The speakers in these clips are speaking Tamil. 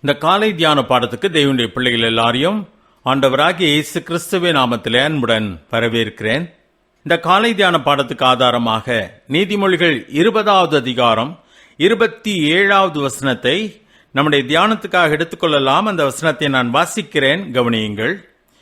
இந்த காலை தியான பாடத்துக்கு தேவனுடைய பிள்ளைகள் எல்லாரையும் ஆண்டவராகிய இயேசு கிறிஸ்துவ நாமத்தில் அன்புடன் வரவேற்கிறேன். இந்த காலை தியான பாடத்துக்கு ஆதாரமாக நீதிமொழிகள் இருபதாவது அதிகாரம் இருபத்தி ஏழாவது வசனத்தை நம்முடைய தியானத்துக்காக எடுத்துக்கொள்ளலாம். அந்த வசனத்தை நான் வாசிக்கிறேன். கவனியுங்கள்.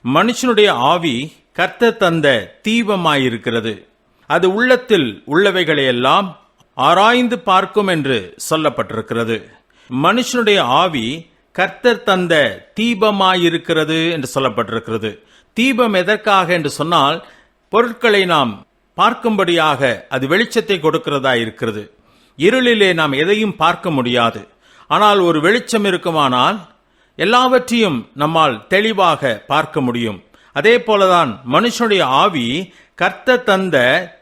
மனுஷனுடைய ஆவி கர்த்த தந்த தீபமாயிருக்கிறது. அது உள்ளத்தில் உள்ளவைகளையெல்லாம் ஆராய்ந்து பார்க்கும் என்று சொல்லப்பட்டிருக்கிறது. மனுஷனுடைய ஆவி கர்த்தர் தந்த தீபமாயிருக்கிறது என்று சொல்லப்பட்டிருக்கிறது. தீபம் எதற்காக என்று சொன்னால் பொருட்களை நாம் பார்க்கும்படியாக அது வெளிச்சத்தை கொடுக்கிறதா இருக்கிறது. இருளிலே நாம் எதையும் பார்க்க முடியாது. ஆனால் ஒரு வெளிச்சம் இருக்குமானால் எல்லாவற்றையும் நம்மால் தெளிவாக பார்க்க முடியும். அதே போலதான் மனுஷனுடைய ஆவி கர்த்த தந்த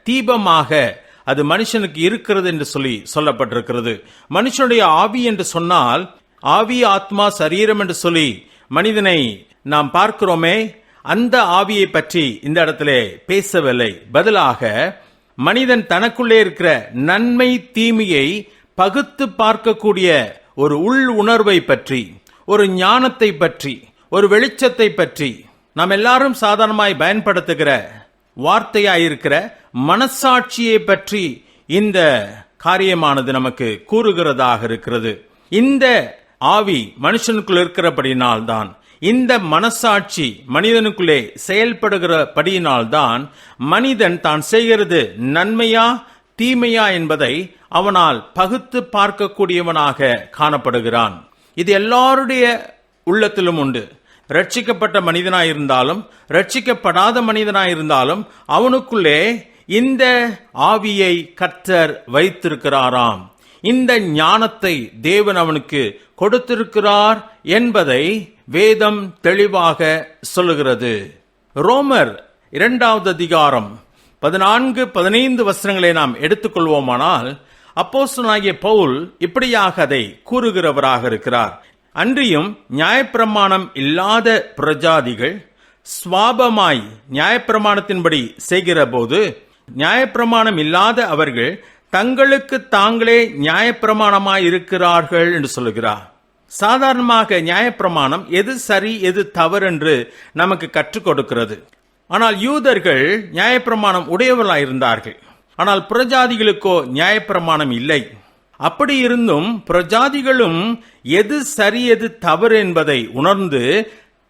தீபமாக அது மனுஷனுக்கு இருக்கிறது என்று சொல்லி சொல்லப்பட்டிருக்கிறது. மனுஷனுடைய ஆவி என்று சொன்னால் ஆவி ஆத்மா சரீரம் என்று சொல்லி மனிதனை நாம் பார்க்கிறோமே அந்த ஆவியை பற்றி இந்த இடத்திலே பேசவில்லை. பதிலாக மனிதன் தனக்குள்ளே இருக்கிற நன்மை தீமையை பகுத்து பார்க்கக்கூடிய ஒரு உள் உணர்வை பற்றி ஒரு ஞானத்தை பற்றி ஒரு வெளிச்சத்தை பற்றி நாம் எல்லாரும் சாதாரணமாய் பயன்படுத்துகிற வார்த்தையாயிருக்கிற மனசாட்சியை பற்றி இந்த காரியமானது நமக்கு கூறுகிறதாக இருக்கிறது. இந்த ஆவி மனுஷனுக்குள் இருக்கிறபடியினால்தான் இந்த மனசாட்சி மனிதனுக்குள்ளே செயல்படுகிறபடியினால்தான் மனிதன் தான் செய்கிறது நன்மையா தீமையா என்பதை அவனால் பகுத்து பார்க்கக்கூடியவனாக காணப்படுகிறான். இது எல்லாருடைய உள்ளத்திலும் உண்டு. ரட்சிக்கப்பட்ட மனிதனாயிருந்தாலும் ரட்சிக்கப்படாத மனிதனாயிருந்தாலும் அவனுக்குள்ளே இந்த ஆவியை கர்த்தர் வைத்திருக்கிறாராம். இந்த ஞானத்தை தேவன் அவனுக்கு கொடுத்திருக்கிறார் என்பதை வேதம் தெளிவாக சொல்லுகிறது. ரோமர் இரண்டாவது அதிகாரம் பதினான்கு பதினைந்து வசனங்களை நாம் எடுத்துக்கொள்வோமானால் அப்போசனாகிய பவுல் இப்படியாக அதை கூறுகிறவராக இருக்கிறார். அன்றியும் நியாயப்பிரமாணம் இல்லாத பிரஜாதிகள் சுவாபமாய் நியாயப்பிரமாணத்தின்படி செய்கிற போது நியாயப்பிரமாணம் இல்லாத அவர்கள் தங்களுக்கு தாங்களே நியாயப்பிரமாணமாய் இருக்கிறார்கள் என்று சொல்லுகிறார். சாதாரணமாக நியாயப்பிரமாணம் எது சரி எது தவறு என்று நமக்கு கற்றுக் கொடுக்கிறது. ஆனால் யூதர்கள் நியாயப்பிரமாணம் உடையவர்களாயிருந்தார்கள். ஆனால் புறஜாதிகளுக்கோ நியாயப்பிரமாணம் இல்லை. அப்படி இருந்தும் பிரஜாதிகளும் எது சரி எது தவறு என்பதை உணர்ந்து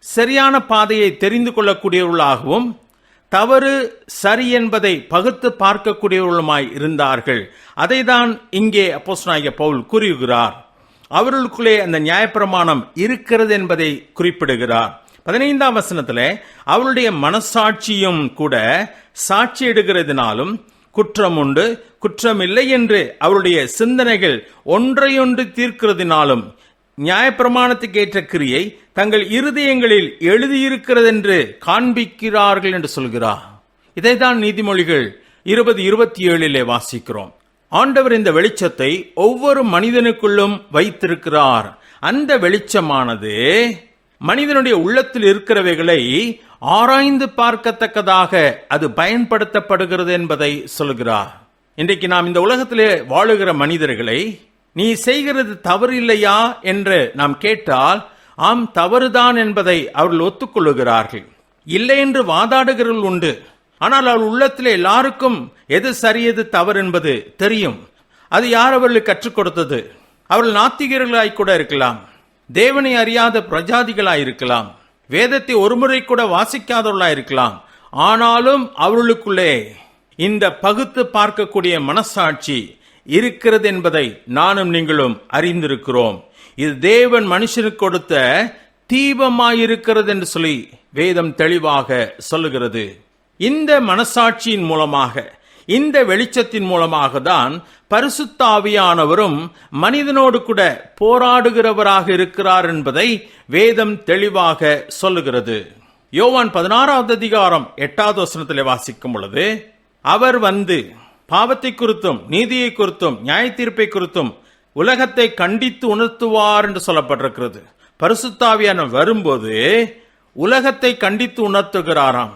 சரியான பாதையை தெரிந்து கொள்ளக்கூடியவர்களாகவும் தவறு சரி என்பதை பகுத்து பார்க்கக்கூடியவர்களுமாய் இருந்தார்கள். அதை தான் இங்கே அப்போஸ்தலனாகிய பவுல் கூறுகிறார். அவர்களுக்குள்ளே அந்த நியாயப்பிரமாணம் இருக்கிறது என்பதை குறிப்பிடுகிறார். பதினைந்தாம் வசனத்தில் அவருடைய மனசாட்சியும் கூட சாட்சி எடுக்கிறதுனாலும் குற்றம் உண்டு குற்றமில்லை என்று அவருடைய சிந்தனைகள் ஒன்றையொன்று தீர்க்கிறதினாலும் நியாயப்பிரமாணத்துக்கு ஏற்ற கிரியை தங்கள் இருதயங்களில் எழுதியிருக்கிறதென்று காண்பிக்கிறார்கள் என்று சொல்கிறார். இதைதான் நீதிமொழிகள் இருபது இருபத்தி ஏழிலே வாசிக்கிறோம். ஆண்டவர் இந்த வெளிச்சத்தை ஒவ்வொரு மனிதனுக்குள்ளும் வைத்திருக்கிறார். அந்த வெளிச்சமானது மனிதனுடைய உள்ளத்தில் இருக்கிறவைகளை ஆராய்ந்து பார்க்கத்தக்கதாக அது பயன்படுத்தப்படுகிறது என்பதை சொல்கிறார். இன்றைக்கு நாம் இந்த உலகத்திலே வாழுகிற மனிதர்களை நீ செய்கிறது தவறு இல்லையா என்று நாம் கேட்டால் ஆம் தவறுதான் என்பதை அவர்கள் ஒத்துக்கொள்ளுகிறார்கள். இல்லை என்று வாதாடுகிறவர்கள் உண்டு. ஆனால் அவள் உள்ளத்திலே எல்லாருக்கும் எது சரி எது தவறு என்பது தெரியும். அது யார் அவர்களுக்கு கற்றுக் கொடுத்தது? அவர்கள் நாத்திகர்களாய் கூட இருக்கலாம். தேவனை அறியாத பிரஜாதிகளாயிருக்கலாம் வேதத்தை ஒருமுறை கூட வாசிக்காதவர்களாயிருக்கலாம் ஆனாலும் அவர்களுக்குள்ளே இந்த பகுத்து பார்க்கக்கூடிய மனசாட்சி இருக்கிறது என்பதை நானும் நீங்களும் அறிந்திருக்கிறோம். இது தேவன் மனுஷனுக்கு கொடுத்த தீபமாயிருக்கிறது என்று சொல்லி வேதம் தெளிவாக சொல்லுகிறது. இந்த மனசாட்சியின் மூலமாக இந்த வெளிச்சத்தின் மூலமாக தான் பரிசுத்தாவியானவரும் மனிதனோடு கூட போராடுகிறவராக இருக்கிறார் என்பதை வேதம் தெளிவாக சொல்லுகிறது. யோவான் பதினாறாவது அதிகாரம் எட்டாவது வசனத்திலே வாசிக்கும் பொழுது அவர் வந்து பாவத்தை குறித்தும் நீதியை குறித்தும் நியாய தீர்ப்பை குறித்தும் உலகத்தை கண்டித்து உணர்த்துவார் என்று சொல்லப்பட்டிருக்கிறது. பரிசுத்தாவியான வரும்போது உலகத்தை கண்டித்து உணர்த்துகிறாராம்.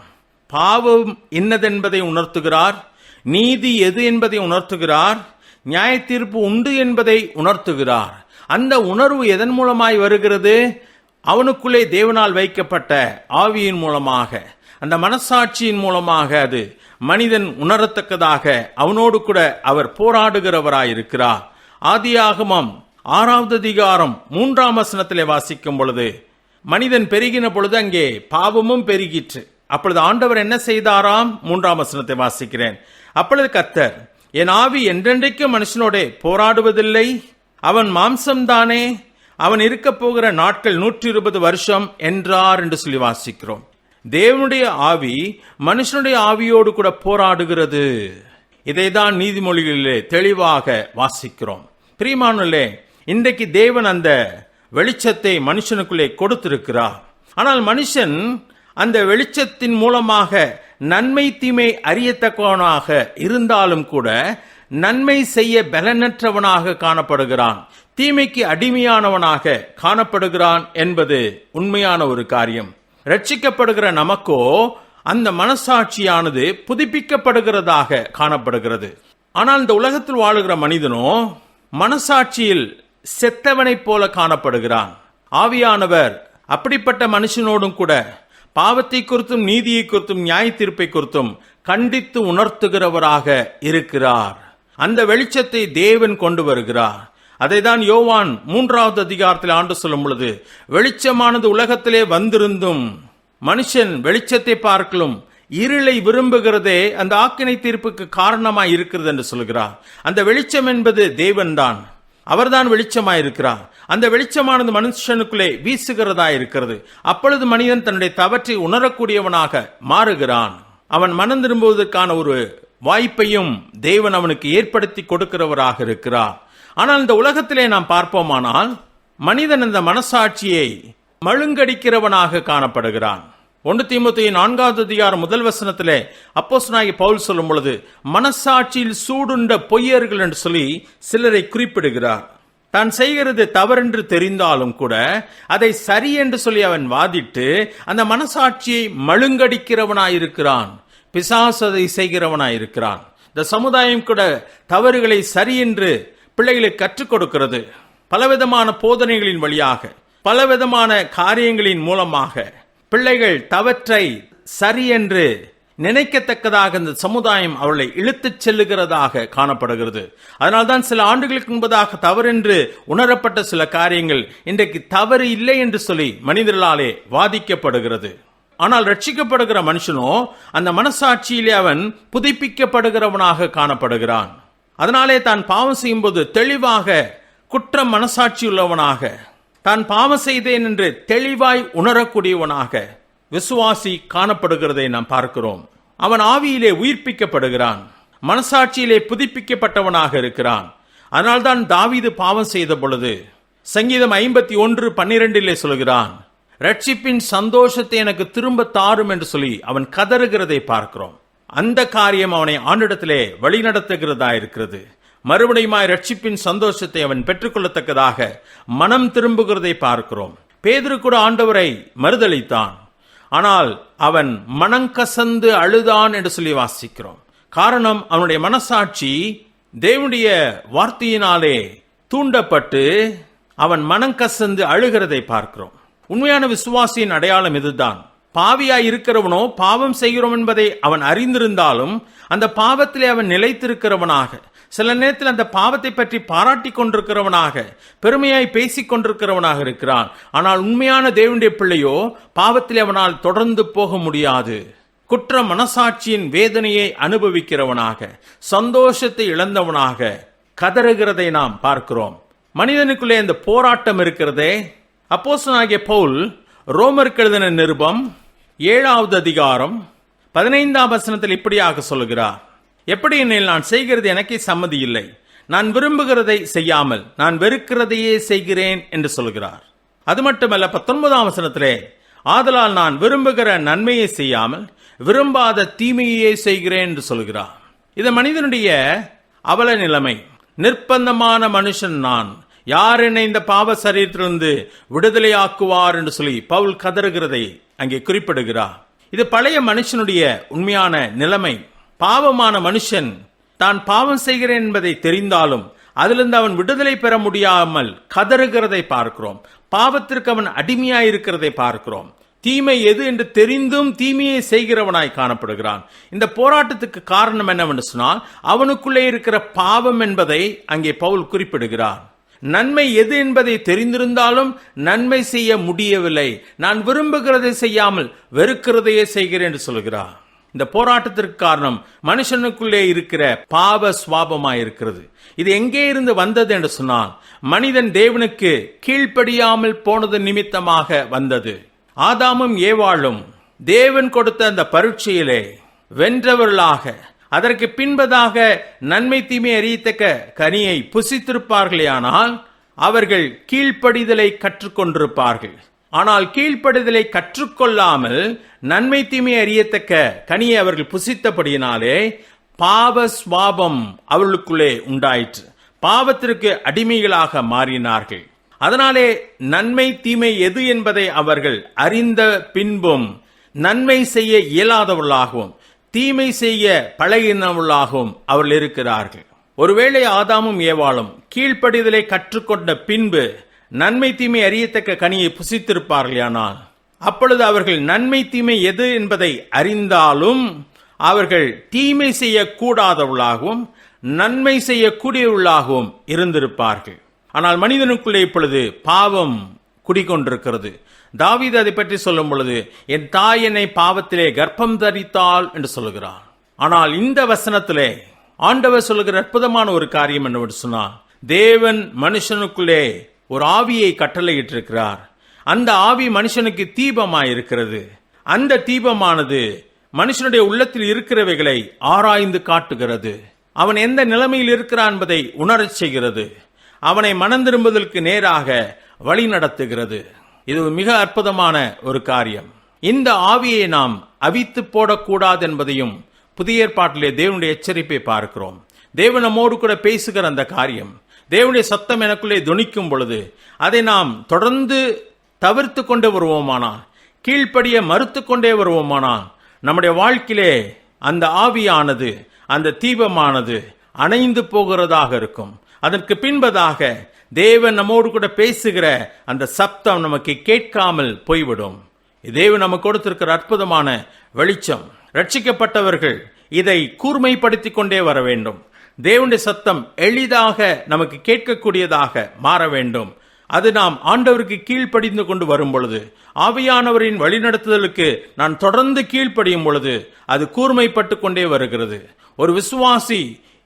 பாவம் இன்னதென்பதை உணர்த்துகிறார். நீதி எது என்பதை உணர்த்துகிறார்? நியாய தீர்ப்பு உண்டு என்பதை உணர்த்துகிறார். அந்த உணர்வு எதன் மூலமாய் வருகிறது? அவனுக்குள்ளே தேவனால் வைக்கப்பட்ட ஆவியின் மூலமாக. அந்த மனசாட்சியின் மூலமாக அது மனிதன் உணரத்தக்கதாக அவனோடு கூட அவர் போராடுகிறவராயிருக்கிறார். ஆதியாகமம் ஆறாவது அதிகாரம் மூன்றாம் வசனத்திலே வாசிக்கும் பொழுது மனிதன் பெருகின பொழுது அங்கே பாவமும் பெருகிற்று. அப்பொழுது ஆண்டவர் என்ன செய்தாராம்? மூன்றாம் வசனத்தை வாசிக்கிறேன். அப்பொழுது கத்தர் என் ஆவி என்றென்றைக்கு மனுஷனோட போராடுவதில்லை. அவன் மாம்சம்தானே. அவன் இருக்க போகிற நாட்கள் நூற்றி இருபது வருஷம் என்றார் என்று சொல்லி வாசிக்கிறோம். தேவனுடைய ஆவி மனுஷனுடைய ஆவியோடு கூட போராடுகிறது. இதைதான் நீதிமொழிகளிலே தெளிவாக வாசிக்கிறோம். பிரியமானுள்ளே இன்றைக்கு தேவன் அந்த வெளிச்சத்தை மனுஷனுக்குள்ளே கொடுத்திருக்கிறார். ஆனால் மனுஷன் அந்த வெளிச்சத்தின் மூலமாக நன்மை தீமை அறியத்தக்கவனாக இருந்தாலும் கூட நன்மை செய்ய பலனற்றவனாக காணப்படுகிறான். தீமைக்கு அடிமையானவனாக காணப்படுகிறான் என்பது உண்மையான ஒரு காரியம். ரட்சிக்கப்படுகிற நமக்கோ அந்த மனசாட்சியானது புதுப்பிக்கப்படுகிறதாக காணப்படுகிறது. ஆனால் இந்த உலகத்தில் வாழுகிற மனிதனோ மனசாட்சியில் செத்தவனைப் போல காணப்படுகிறான். ஆவியானவர் அப்படிப்பட்ட மனுஷனோடும் கூட பாவத்தை குறித்தும் நீதியை குறித்தும் நியாய தீர்ப்பை குறித்தும் கண்டித்து உணர்த்துகிறவராக இருக்கிறார். அந்த வெளிச்சத்தை தேவன் கொண்டு வருகிறார். அதைதான் யோவான் மூன்றாவது அதிகாரத்தில் ஆண்டு சொல்லும் பொழுது வெளிச்சமானது உலகத்திலே வந்திருந்தும் மனுஷன் வெளிச்சத்தை பார்க்கலும் இருளை விரும்புகிறதே அந்த ஆக்கினை தீர்ப்புக்கு காரணமாக இருக்கிறது என்று சொல்கிறார். அந்த வெளிச்சம் என்பது தேவன்தான். அவர்தான் வெளிச்சமாயிருக்கிறார். அந்த வெளிச்சமானது மனுஷனுக்குள்ளே வீசுகிறதா இருக்கிறது. அப்பொழுது மனிதன் தன்னுடைய தவற்றை உணரக்கூடியவனாக மாறுகிறான். அவன் மனம் திரும்புவதற்கான ஒரு வாய்ப்பையும் தேவன் அவனுக்கு ஏற்படுத்தி கொடுக்கிறவராக இருக்கிறார். ஆனால் இந்த உலகத்திலே நாம் பார்ப்போமானால் மனிதன் இந்த மனசாட்சியை மழுங்கடிக்கிறவனாக காணப்படுகிறான். ஒன்று தீமுத்தையின் நான்காவது அதிகாரம் முதல் வசனத்திலே நாயகி பவுல் சொல்லும் பொழுது மனசாட்சியில் சூடுண்ட பொய்யர்கள் என்று சொல்லி சிலரை குறிப்பிடுகிறார். தான் செய்கிறது தவறென்று தெரிந்தாலும் கூட அதை சரி என்று சொல்லி அவன் வாதிட்டு அந்த மனசாட்சியை மழுங்கடிக்கிறவனாயிருக்கிறான். பிசாசு அதை செய்கிறவனாயிருக்கிறான். இந்த சமுதாயம் கூட தவறுகளை சரி என்று பிள்ளைகளை கற்றுக் கொடுக்கிறது. பலவிதமான போதனைகளின் வழியாக பலவிதமான காரியங்களின் மூலமாக பிள்ளைகள் தவற்றை சரி என்று நினைக்கத்தக்கதாக இந்த சமுதாயம் அவர்களை இழுத்துச் செல்லுகிறதாக காணப்படுகிறது. அதனால்தான் சில ஆண்டுகளுக்கு முன்பதாக தவறென்று உணரப்பட்ட சில காரியங்கள் இன்றைக்கு தவறு இல்லை என்று சொல்லி மனிதர்களாலே வாதிக்கப்படுகிறது. ஆனால் ரட்சிக்கப்படுகிற மனுஷனோ அந்த மனசாட்சியிலே அவன் புதுப்பிக்கப்படுகிறவனாக காணப்படுகிறான். அதனாலே தான் பாவம் செய்யும்போது தெளிவாக குற்றம் மனசாட்சி உள்ளவனாக தான் பாவம் செய்தேன் என்று தெளிவாய் உணரக்கூடியவனாக விசுவாசி காணப்படுகிறதை நாம் பார்க்கிறோம். அவன் ஆவியிலே உயிர்ப்பிக்கப்படுகிறான். மனசாட்சியிலே புதுப்பிக்கப்பட்டவனாக இருக்கிறான். அதனால்தான் தாவீது பாவம் செய்த பொழுது சங்கீதம் ஐம்பத்தி ஒன்று பன்னிரெண்டிலே சொல்கிறான் ரட்சிப்பின் சந்தோஷத்தை எனக்கு திரும்ப தாரும் என்று சொல்லி அவன் கதறுகிறதை பார்க்கிறோம். அந்த காரியம் அவனை ஆண்டிடத்திலே வழிநடத்துகிறதா இருக்கிறது மறுபடியுமாய் ரட்சிப்பின் சந்தோஷத்தை அவன் பெற்றுக்கொள்ளத்தக்கதாக மனம் திரும்புகிறதை பார்க்கிறோம். பேதுரு கூட ஆண்டவரை மறுதளித்தான். ஆனால் அவன் மனங்கசந்து அழுதான் என்று சொல்லி வாசிக்கிறோம். காரணம் அவனுடைய மனசாட்சி தேவனுடைய வார்த்தையினாலே தூண்டப்பட்டு அவன் மனங்கசந்து அழுகிறதை பார்க்கிறோம். உண்மையான விசுவாசியின் அடையாளம் இதுதான். பாவியாய் இருக்கிறவனோ பாவம் செய்கிறோம் என்பதை அவன் அறிந்திருந்தாலும் அந்த பாவத்திலே அவன் நிலைத்திருக்கிறவனாக சில நேரத்தில் அந்த பாவத்தை பற்றி பாராட்டி கொண்டிருக்கிறவனாக பெருமையாய் பேசிக் கொண்டிருக்கிறவனாக இருக்கிறான். ஆனால் உண்மையான தேவனுடைய பிள்ளையோ பாவத்தில் அவனால் தொடர்ந்து போக முடியாது. குற்ற மனசாட்சியின் வேதனையை அனுபவிக்கிறவனாக சந்தோஷத்தை இழந்தவனாக கதறுகிறதை நாம் பார்க்கிறோம். மனிதனுக்குள்ளே இந்த போராட்டம் இருக்கிறதே? அப்போசனாகிய பவுல் ரோமர் எழுதின நிருபம் ஏழாவது அதிகாரம் பதினைந்தாம் வசனத்தில் இப்படியாக சொல்கிறார் எப்படியெனில் நான் செய்கிறது எனக்கே சம்மதி இல்லை. நான் விரும்புகிறதை செய்யாமல் நான் வெறுக்கிறதையே செய்கிறேன் என்று சொல்கிறார். அது மட்டுமல்ல பத்தொன்பதாம் வசனத்திலே ஆதலால் நான் விரும்புகிற நன்மையை செய்யாமல் விரும்பாத தீமையே செய்கிறேன் என்று சொல்கிறார். இது மனிதனுடைய அவல நிலைமை. நிர்பந்தமான மனுஷன் நான். யார் என்னை இந்த பாவ சரீரத்திலிருந்து விடுதலையாக்குவார் என்று சொல்லி பவுல் கதறுகிறதை அங்கே குறிப்பிடுகிறார். இது பழைய மனுஷனுடைய உண்மையான நிலைமை. பாவமான மனுஷன். தான் பாவம் செய்கிறேன் என்பதை தெரிந்தாலும் அதிலிருந்து அவன் விடுதலை பெற முடியாமல் கதறுகிறதை பார்க்கிறோம். பாவத்திற்கு அவன் அடிமையாய் இருக்கிறதை பார்க்கிறோம். தீமை எது என்று தெரிந்தும் தீமையை செய்கிறவனாய் காணப்படுகிறான். இந்த போராட்டத்துக்கு காரணம் என்னவென்று சொன்னால் அவனுக்குள்ளே இருக்கிற பாவம் என்பதை அங்கே பவுல் குறிப்பிடுகிறார். நன்மை எது என்பதை தெரிந்திருந்தாலும் நன்மை செய்ய முடியவில்லை. நான் விரும்புகிறதை செய்யாமல் வெறுக்கிறதையே செய்கிறேன் என்று சொல்கிறான் இந்த போராட்டத்திற்கு காரணம் மனுஷனுக்குள்ளே இருக்கிற பாவ சுவாபமாய் இருக்கிறது இது எங்கே இருந்து வந்தது என்று சொன்னால் மனிதன் தேவனுக்கு கீழ்ப்படியாமல் போனது நிமித்தமாக வந்தது. ஆதாமும் ஏவாளும் தேவன் கொடுத்த அந்த பரீட்சையிலே வென்றவர்களாக அதற்கு பின்பதாக நன்மை தீமை அறியத்தக்க கனியை புசித்திருப்பார்களேயானால் அவர்கள் கீழ்ப்படிதலை கற்றுக்கொண்டிருப்பார்கள். ஆனால் கீழ்ப்படுதலை கற்றுக்கொள்ளாமல் நன்மை தீமை அறியத்தக்க கனியை அவர்கள் புசித்தபடியினாலே பாவ சுவாபம் அவர்களுக்குள்ளே உண்டாயிற்று. பாவத்திற்கு அடிமைகளாக மாறினார்கள். அதனாலே நன்மை தீமை எது என்பதை அவர்கள் அறிந்த பின்பும் நன்மை செய்ய இயலாதவர்களாகவும் தீமை செய்ய பழகினவர்களாகவும் அவர்கள் இருக்கிறார்கள். ஒருவேளை ஆதாமும் ஏவாளும் கீழ்ப்படிதலை கற்றுக்கொண்ட பின்பு நன்மை தீமை அறியத்தக்க கனியை புசித்திருப்பார்களானால் அப்பொழுது அவர்கள் நன்மை தீமை எது என்பதை அறிந்தாலும் அவர்கள் தீமை செய்யக்கூடாதவளாகவும் நன்மை செய்யக்கூடியவளாகவும் இருந்திருப்பார்கள். ஆனால் மனிதனுக்குள்ளே இப்பொழுது பாவம் குடிக்கொண்டிருக்கிறது தாவீது அதை பற்றி சொல்லும் பொழுது என் தாய் என்னை பாவத்திலே கர்ப்பம் தரித்தாள் என்று சொல்லுகிறார். ஆனால் இந்த வசனத்திலே ஆண்டவர் சொல்லுகிற அற்புதமான ஒரு காரியம் என்னவென்று சொன்னால் தேவன் மனுஷனுக்குள்ளே ஒரு ஆவியை கட்டளையிட்டிருக்கிறார். அந்த ஆவி மனுஷனுக்கு தீபமாய் இருக்கிறது அந்த தீபமானது மனுஷனுடைய உள்ளத்தில் இருக்கிறவைகளை ஆராய்ந்து காட்டுகிறது. அவன் எந்த நிலைமையில் இருக்கிறான் என்பதை உணரச் செய்கிறது. அவனை மனம் திரும்புதலுக்கு நேராக வழி நடத்துகிறது. இது மிக அற்புதமான ஒரு காரியம். இந்த ஆவியை நாம் அவித்து போடக்கூடாது என்பதையும் புதிய ஏற்பாட்டிலே தேவனுடைய எச்சரிப்பை பார்க்கிறோம். தேவன் நம்மோடு கூட பேசுகிற அந்த காரியம் தேவனுடைய சத்தம் எனக்குள்ளே துணிக்கும் பொழுது அதை நாம் தொடர்ந்து தவிர்த்து கொண்டு வருவோமானா? கீழ்ப்படிய மறுத்து கொண்டே வருவோமானா? நம்முடைய வாழ்க்கையிலே அந்த ஆவியானது அந்த தீபமானது அணைந்து போகிறதாக இருக்கும். அதற்கு பின்பதாக தேவன் நம்மோடு கூட பேசுகிற அந்த சப்தம் நமக்கு கேட்காமல் போய்விடும். தேவன் நமக்கு கொடுத்திருக்கிற அற்புதமான வெளிச்சம். ரட்சிக்கப்பட்டவர்கள் இதை கூர்மைப்படுத்தி கொண்டே வர வேண்டும். தேவனுடைய சத்தம் எளிதாக நமக்கு கேட்கக்கூடியதாக மாற வேண்டும். அது நாம் ஆண்டவருக்கு கீழ்ப்படிந்து கொண்டு வரும் பொழுது ஆவியானவரின் வழிநடத்துதலுக்கு நான் தொடர்ந்து கீழ்ப்படியும் பொழுது அது கூர்மைப்பட்டு கொண்டே வருகிறது. ஒரு விசுவாசி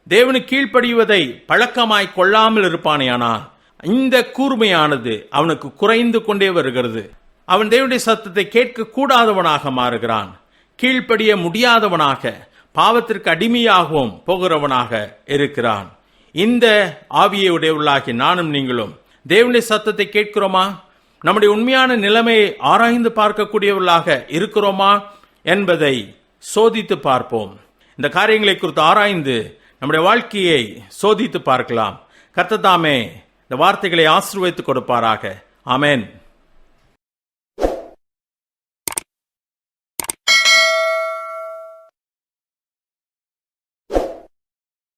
தேவனுக்கு கீழ்ப்படிவதை பழக்கமாய் கொள்ளாமல் இருப்பானேயானால் இந்த கூர்மையானது அவனுக்கு குறைந்து கொண்டே வருகிறது. அவன் தேவனுடைய சத்தத்தை கேட்க கூடாதவனாக மாறுகிறான். கீழ்ப்படிய முடியாதவனாக பாவத்திற்கு அடிமையாகவும் போகிறவனாக இருக்கிறான். இந்த ஆவியை உடையவர்களாகி நானும் நீங்களும் தேவனுடைய சத்தத்தை கேட்கிறோமா? நம்முடைய உண்மையான நிலைமையை ஆராய்ந்து பார்க்கக்கூடியவர்களாக இருக்கிறோமா? என்பதை சோதித்து பார்ப்போம். இந்த காரியங்களை குறித்து ஆராய்ந்து நம்முடைய வாழ்க்கையை சோதித்து பார்க்கலாம். கர்த்ததாமே இந்த வார்த்தைகளை ஆசீர்வதித்து கொடுப்பாராக. ஆமேன்.